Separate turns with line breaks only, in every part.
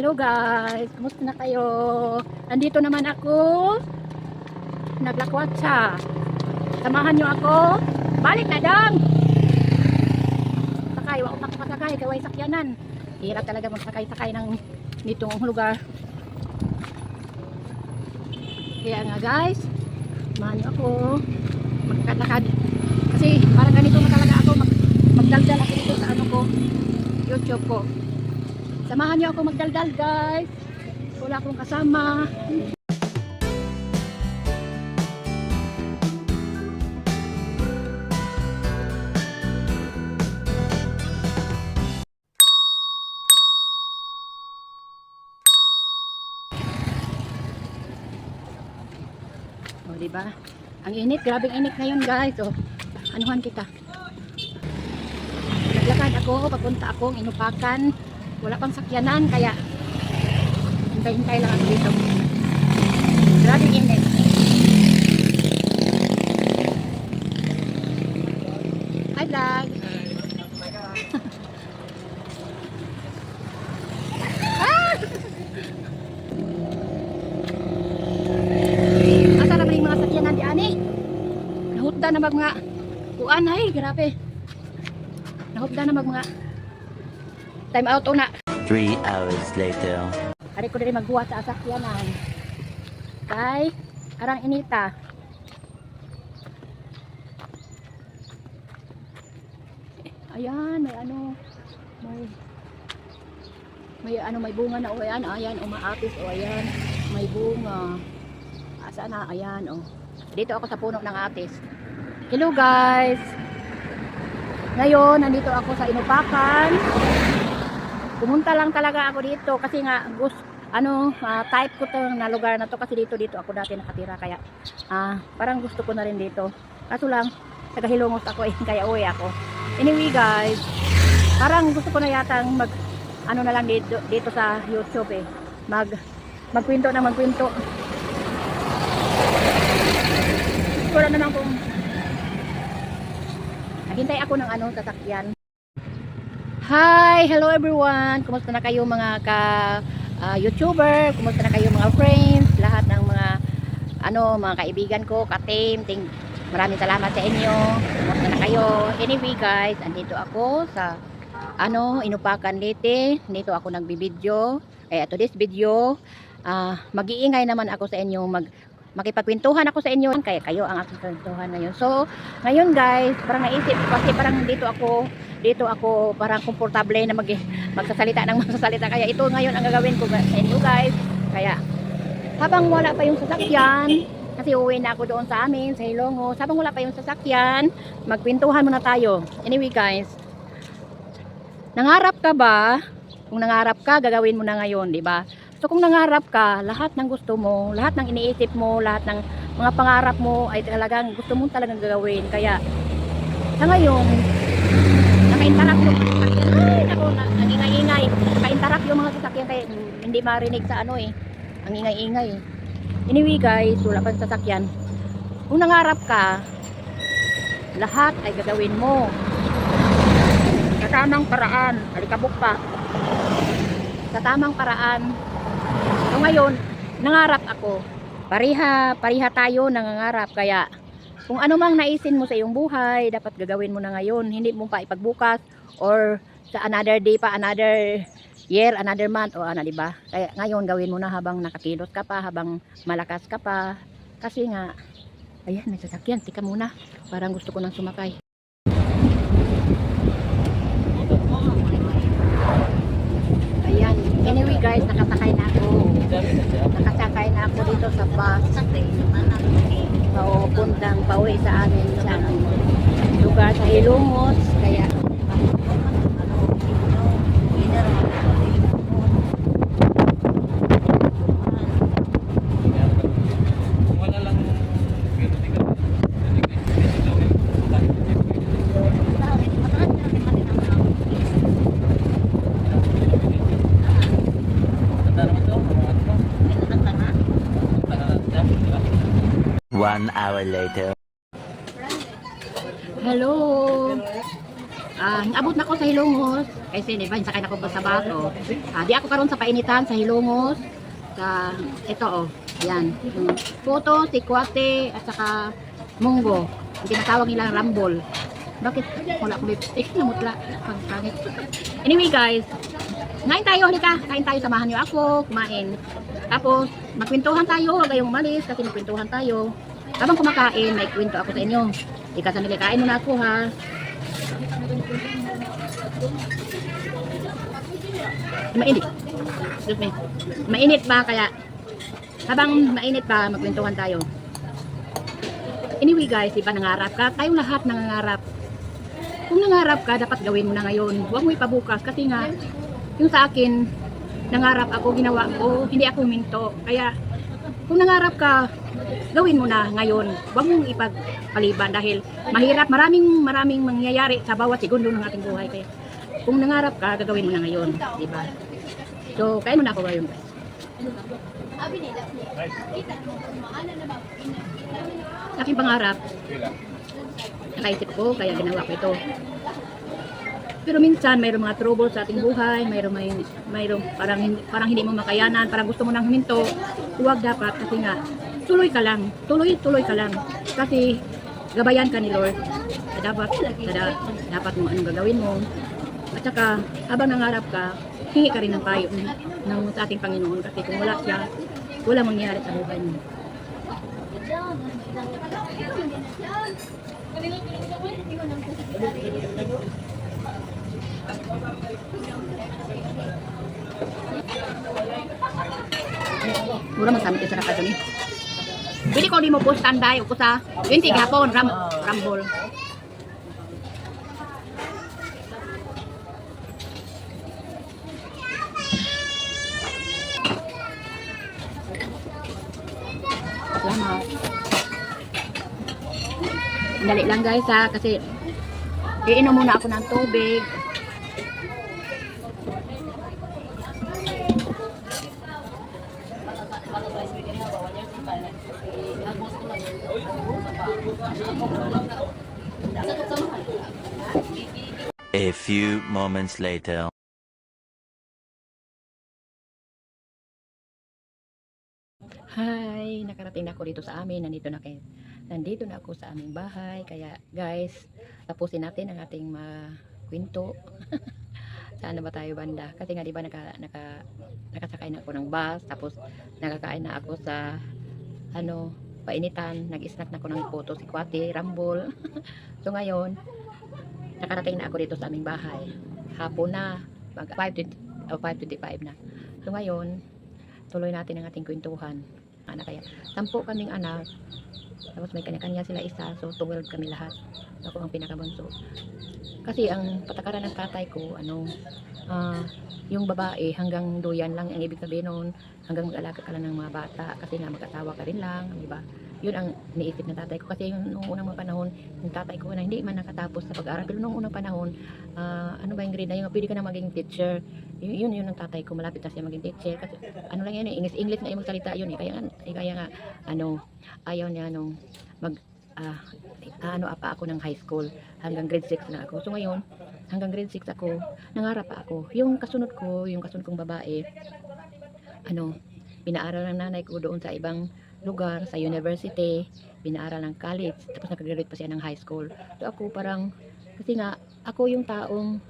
Hello guys, kumusta na kayo? Andito naman ako. Naglakwat siya. Samahan niyo ako. Balik na dong! Sakay, wako makapasakay, kaway sakyanan. Hirap talaga magsakay-sakay ng nitong lugar. Kaya nga guys, samahan niyo ako. Magkakad Kasi parang ganito na talaga ako. Mag magdaldal ako dito sa ano ko. YouTube ko. Samahan niyo ako magdaldal guys. Wala akong kasama. O, di ba? Ang init, grabing init ngayon guys. O, anuhan kita. Naglakad ako, papunta akong inupakan. Wala pang sakyanan, kaya hintay-hintay lang ako dito. Grabing init. Hi vlog! Ah! Na mag mga kuan ay, grabe. Nahutda na mag mga time out una.
Three hours later.
Ari ko diri magbuhat sa sakyanan. Kay arang inita. Ayan, may ano, may may ano may bunga na o ayan, ayan, umaapis o ayan, may bunga. Asa na, ayan o. Dito ako sa puno ng atis. Hello guys. Ngayon, nandito ako sa Inupakan. Pumunta lang talaga ako dito kasi nga gusto ano, ah, type ko to na lugar na to kasi dito dito ako dati nakatira kaya ah parang gusto ko na rin dito. Kaso lang taga Hilongos ako eh kaya uwi ako. Anyway guys, parang gusto ko na yatang mag ano na lang dito, dito sa YouTube eh. Mag magkwento na magkwento. Wala naman kung Naghintay ako ng ano sasakyan. Hi! Hello everyone! Kumusta na kayo mga ka ah, YouTuber? Kumusta na kayo mga friends? Lahat ng mga ano, mga kaibigan ko, ka-team, maraming salamat sa inyo. Kumusta na kayo? Anyway guys, andito ako sa ano, Inupakan Leyte. Dito ako nagbibideo. Kaya to this video, ah, mag-iingay naman ako sa inyo mag makipagkwentuhan ako sa inyo kaya kayo ang aking kwentuhan ngayon. So ngayon guys parang naisip kasi parang dito ako dito ako parang komportable na mag magsasalita ng magsasalita. Kaya ito ngayon ang gagawin ko sa inyo guys. Kaya habang wala pa yung sasakyan kasi uwi na ako doon sa amin sa Hilongos habang wala pa yung sasakyan magkwentuhan muna tayo. Anyway guys nangarap ka ba? Kung nangarap ka gagawin mo na ngayon di ba So kung nangarap ka, lahat ng gusto mo, lahat ng iniisip mo, lahat ng mga pangarap mo ay talagang gusto mo talagang gagawin. Kaya sa ngayon, naka-interact yung mga sasakyan. Ay, naku, na, nangingay-ingay. Naka-interact yung mga sasakyan kaya hindi marinig sa ano eh. Ang ingay-ingay eh. Anyway guys, wala pang sasakyan. Kung nangarap ka, lahat ay gagawin mo. Sa tamang paraan. Alikabok pa. Sa tamang paraan. Ngayon, nangarap ako. Pariha, pariha tayo nangangarap. Kaya, kung ano mang naisin mo sa iyong buhay, dapat gagawin mo na ngayon. Hindi mo pa ipagbukas or sa another day pa, another year, another month, o ano, di ba? Kaya ngayon, gawin mo na habang nakakilos ka pa, habang malakas ka pa. Kasi nga, ayan, may sasakyan. Tika muna. Parang gusto ko nang sumakay. Ayan. Anyway guys, nakasakay na ako. Nakasakay na ako dito sa bus. Papuntang pauwi sa amin sa lugar sa Ilongos. Kaya
One hour later.
Hello. Ah, abot na ko sa Hilongos kasi di ba sakay na ko sa baso. Ah, di ako karon sa painitan sa Hilongos sa ito oh. Yan. Yung Puto, sikwate at saka munggo. Ang tinatawag nilang rambol. Bakit wala ko lipstick na mutla? Ang pangit. Anyway guys, ngain tayo, halika. Kain tayo, samahan niyo ako, kumain. Tapos, magkwentuhan tayo, huwag kayong umalis kasi magkwentuhan tayo. Habang kumakain, may kwento ako sa inyo. Ika sa kain muna ako ha. Mainit. Excuse me. Mainit pa kaya habang mainit pa magkwentuhan tayo. Anyway guys, di ba nangarap ka? Tayong lahat nangangarap. Kung nangarap ka, dapat gawin mo na ngayon. Huwag mo ipabukas kasi nga yung sa akin, nangarap ako, ginawa ko, hindi ako minto. Kaya kung nangarap ka, gawin mo na ngayon. Huwag mong ipagpaliban dahil mahirap, maraming maraming mangyayari sa bawat segundo ng ating buhay. Kaya kung nangarap ka, gagawin mo na ngayon, di ba? So, kain mo na ako ngayon, aking pangarap, nakaisip ko, kaya ginawa ko ito. Pero minsan, mayroong mga trouble sa ating buhay, mayroong, may, mayroong parang, parang hindi mo makayanan, parang gusto mo nang huminto. Huwag dapat kasi nga, tuloy ka lang, tuloy, tuloy ka lang. Kasi, gabayan ka ni Lord. Dapat, kada, dapat mo anong gagawin mo. At saka, habang nangarap ka, hingi ka rin ng payo ng, ng sa ating Panginoon. Kasi kung wala siya, wala mangyayari sa buhay mo. Mura man samit sa rakado ni. Pili ko di mo po standby o sa 20 gapon ram rambol. Salamat. Dali lang guys ha kasi iinom muna ako ng tubig.
A few moments later.
Hi, nakarating na ako dito sa amin. Nandito na kayo. Nandito na ako sa aming bahay. Kaya guys, tapusin natin ang ating mga kwento. Saan na ba tayo banda? Kasi nga di ba naka, naka, nakasakay na ako ng bus. Tapos nakakain na ako sa ano, painitan. Nag-snack na ako ng puto si Kwate, Rambol. so ngayon, nakarating na ako dito sa aming bahay. Hapon na. Mag 5.20 o 5.25 na. So ngayon, tuloy natin ang ating kwentuhan. Anak kaya, sampu kaming anak. Tapos may kanya-kanya sila isa, so 12 kami lahat. Ako ang pinakabunso. Kasi ang patakaran ng tatay ko, ano, ah, yung babae hanggang duyan lang ang ibig sabihin noon, hanggang mag-alaga ka lang ng mga bata kasi nga mag-asawa ka rin lang, di ba? Yun ang niisip ng tatay ko. Kasi yung unang mga panahon, yung tatay ko na hindi man nakatapos sa pag-aaral, pero nung unang panahon, ah, ano ba yung grade na yung pwede ka na maging teacher, yun, yun yun ang tatay ko. Malapit na siya maging teacher. Kasi ano lang yan eh, English English na yung salita yun eh. Kaya eh, kaya nga ano ayaw niya nung mag ah, ano pa ako ng high school. Hanggang grade 6 na ako. So ngayon hanggang grade 6 ako nangarap pa ako. Yung kasunod ko yung kasunod kong babae ano pinaaral ng nanay ko doon sa ibang lugar sa university pinaaral ng college tapos nakagraduate pa siya ng high school. So ako parang kasi nga ako yung taong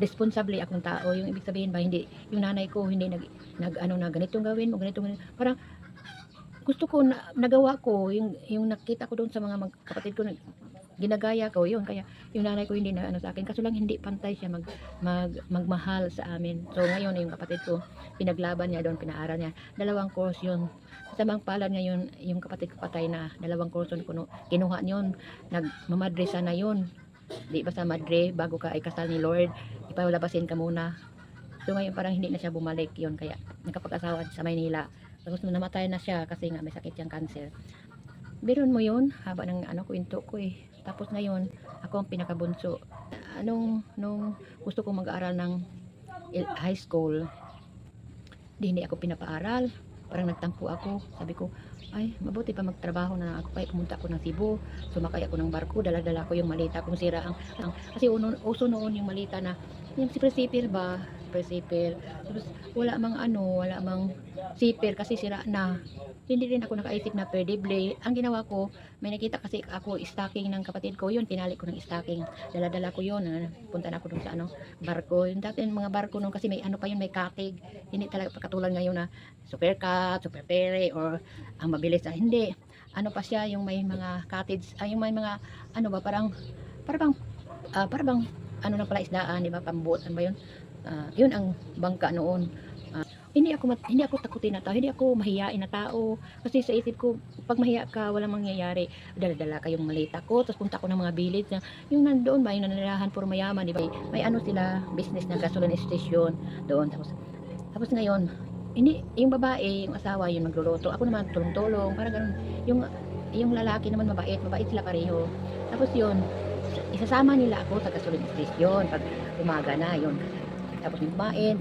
responsable akong tao. Yung ibig sabihin ba hindi yung nanay ko hindi nag, nag ano na ganitong gawin mo ganitong gawin. parang gusto ko na, nagawa ko yung yung nakita ko doon sa mga mag, kapatid ko nag, ginagaya ko yun. Kaya yung nanay ko hindi na ano sa akin. Kaso lang hindi pantay siya mag, mag magmahal sa amin. So ngayon yung kapatid ko pinaglaban niya doon pinaaral niya. Dalawang course yun sa mga palad ngayon yung kapatid ko patay na dalawang yun kuno kinuha niyon. Nagmamadre sana yun. Di ba sa madre bago ka ay kasal ni Lord ipalabasin ka muna. So ngayon parang hindi na siya bumalik yon kaya nakapag-asawa sa Maynila. Tapos namatay na siya kasi nga may sakit siyang cancer. Biron mo yun haba ng ano kwento ko eh. Tapos ngayon ako ang pinakabunso. Anong nung gusto kong mag-aaral ng high school di hindi ako pinapaaral parang nagtampo ako. Sabi ko, ay, mabuti pa magtrabaho na ako pa. Pumunta ako ng Cebu. Sumakay ako ng barko. Dala-dala ko yung malita kung sira ang, ang kasi uno, uso noon yung malita na yung sipir-sipir ba? Sipir-sipir. Tapos wala mang ano, wala mang sipir kasi sira na. Hindi rin ako nakaisip na perdible. Ang ginawa ko, may nakita kasi ako stocking ng kapatid ko. Yun, tinali ko ng stocking. Dala-dala ko yun. ah, Punta na ako dun sa ano, barko. Yung dati yung mga barko nung kasi may ano pa yun, may katig. Hindi talaga katulad ngayon na super cut, super pere, or ang mabilis na hindi. Ano pa siya, yung may mga cottage, ay yung may mga, ano ba, parang, parang, ah, parang, ano na pala isdaan, di ba, pambuot, ano ba yun? Ah, yun ang bangka noon. Ah, hindi ako hindi ako takutin na tao, hindi ako mahiyain na tao. Kasi sa isip ko, pag mahiya ka, walang mangyayari. Dala-dala kayong malita ko, tapos punta ko ng mga village na, yung nandoon ba, yung nanirahan puro mayaman, di? May ano sila, business na gasoline station doon. Tapos, tapos ngayon, hindi, yung babae, yung asawa, yung magluluto. Ako naman, tulong-tulong, parang ganun. Yung, yung lalaki naman mabait, mabait sila pareho. Tapos yun, isasama nila ako sa gasoline station pag umaga na yun. Tapos yung kumain,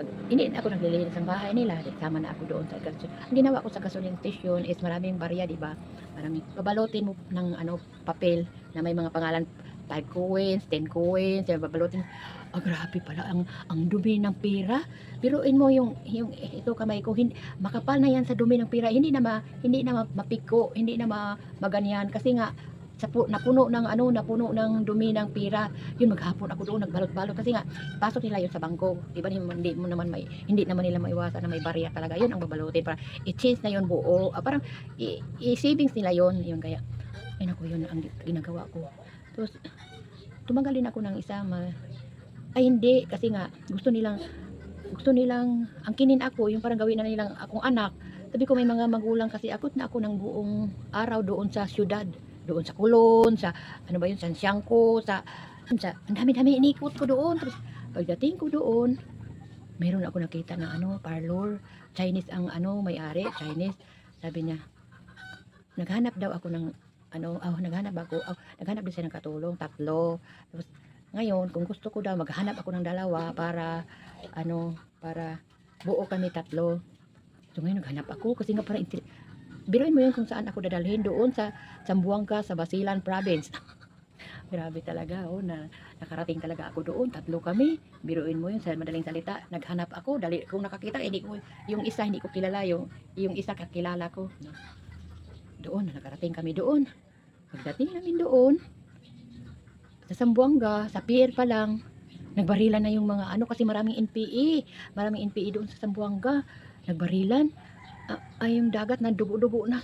pag, hindi na ako naglilinis ng bahay nila, sama na ako doon sa gasoline. Ang ginawa ko sa gasoline station is maraming barya, di ba? Maraming, babalutin mo ng ano, papel na may mga pangalan 5 coins, 10 coins, yung babalutin. Ah, grabe pala ang ang dumi ng pera. Biruin mo yung yung ito kamay ko, hindi, makapal na yan sa dumi ng pera. Hindi na ma, hindi na ma- mapiko, hindi na ma, maganyan kasi nga sa pu- napuno ng ano, napuno ng dumi ng pera. Yun maghapon ako doon nagbalot-balot kasi nga pasok nila yun sa bangko. Di ba hindi mo naman may hindi naman nila maiwasan na may barya talaga. Yun ang babalutin para i-change na yun buo. Ah, parang i-savings nila yun. Yun kaya ay naku yun ang ginagawa ko. Tapos tumagal din ako ng isa ma ay hindi kasi nga gusto nilang gusto nilang angkinin ako yung parang gawin na nilang akong anak sabi ko may mga magulang kasi akot na ako ng buong araw doon sa syudad doon sa Kulon sa ano ba yun sa Siangco sa sa ang dami-dami inikot ko doon. Tapos pagdating ko doon meron ako nakita na ano parlor. Chinese ang ano may-ari Chinese. Sabi niya naghanap daw ako ng ano oh, naghanap ako oh, naghanap din siya ng katulong tatlo. Tapos ngayon kung gusto ko daw maghanap ako ng dalawa para ano para buo kami tatlo. So ngayon naghanap ako kasi nga parang biruin mo yun kung saan ako dadalhin doon sa Zamboanga sa Basilan province. Grabe talaga oh na nakarating talaga ako doon. Tatlo kami. Biruin mo yun sa madaling salita. Naghanap ako. Dali kung nakakita hindi ko yung isa hindi ko kilala yung yung isa kakilala ko. No? doon nakarating kami doon. Pagdating namin doon sa Sambuanga, sa pier pa lang, nagbarilan na yung mga ano kasi maraming NPE, maraming NPE doon sa Sambuanga, nagbarilan. Ah, ay yung dagat na dugo-dugo na.